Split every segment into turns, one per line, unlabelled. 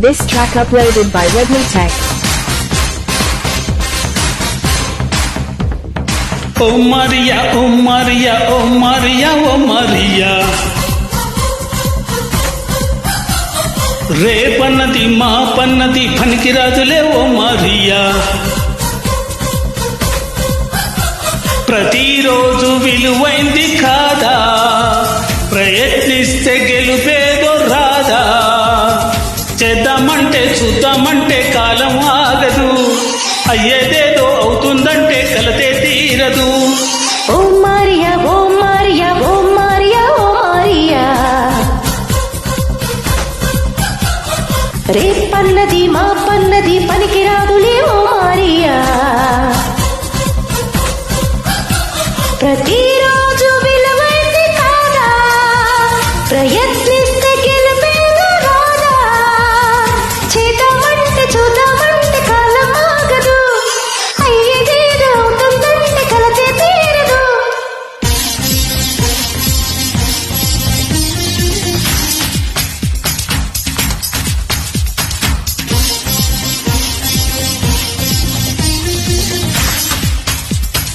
This track uploaded by Redmi Tech.
ఓ మరియా ఓ మరియా ఓ మరియా ఓ మరియా రేపన్నది మా పన్నది పనికిరాజులే ఓ మరియా ప్రతిరోజు విలువైంది కాదా అయ్యేదేదో అవుతుందంటే కలతే తీరదు.
ఓ మారియా ఓ మారియా ఓ మారియా ఓ మారియా. రేపన్నది మా పన్నది పనికి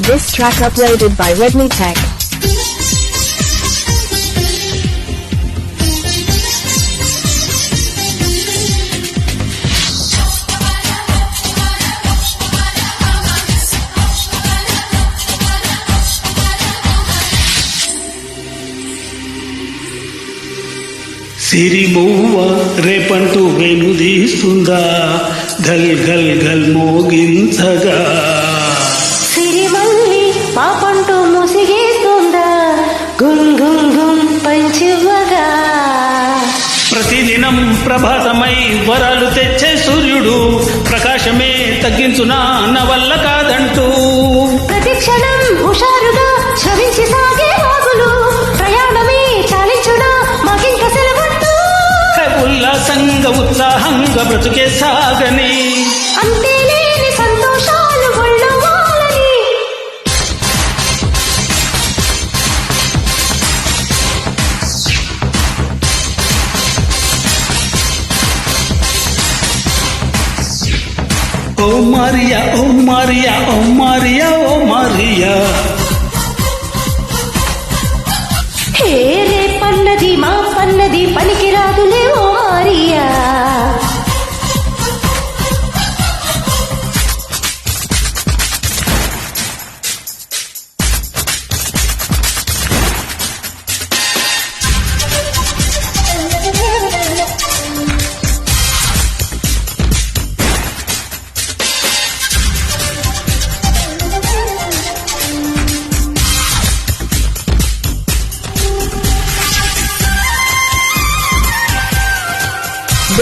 This track uploaded by Redmi Tech.
సిరిమూవ రేపంటూ వెనుదీస్తుందా గల్ గల్ గల్ మోగించగా
పాపంటూ ముసిగేస్తుందా? గుమ్ గుమ్ గుమ్ పంచివ్వగా
ప్రతిదినం ప్రభాతమై వరాలు తెచ్చే సూర్యుడు ప్రకాశమే తగ్గించునా నా వల్ల కాదంటూ.
ప్రతి క్షణం హుషారుగా శ్రమించి సాగే వాగులు ప్రయాణమే చాలించునా మాకింక సెలవట్టు.
ఉల్లాసంగా ఉత్సాహంగా బ్రతుకే సాగని.
అంతే
ఓ మారియా ఓ మారియా ఓ మారియా ఓ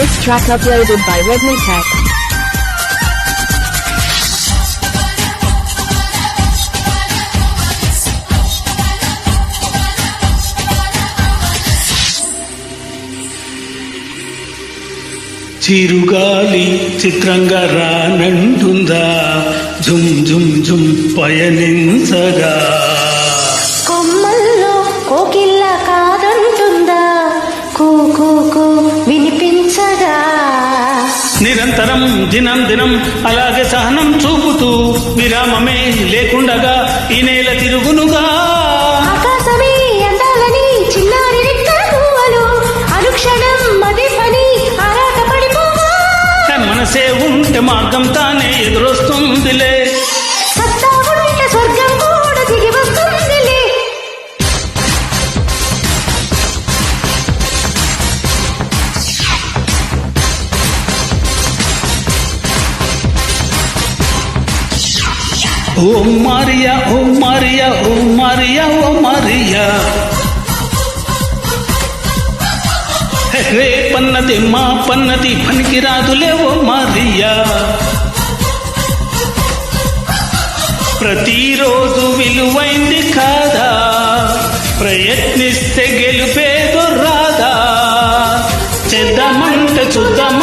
This track uploaded by Redmi Tech.
చిరుగాలి చిత్రంగా రానంటుందా జుమ్ జుమ్ జుమ్ పయనించగా
కొమ్మల్లో కోకిల్ల
నిరంతరం దినం దినం అలాగే సహనం చూపుతూ విరామమే లేకుండగా ఈ నేల తిరుగునుగా. మనసే ఉంటే మార్గం తానే ఎదురొస్తుందిలే. ఓం మారియా ఓం మారియా ఓం మారియా ఓ మారియా. రే పన్నది మా పన్నది పనికిరాదులే ఓ మారియా. ప్రతిరోజు విలువైంది కాదా? ప్రయత్నిస్తే గెలుపేదో రాదా? చేద్దామంటే చూద్దాం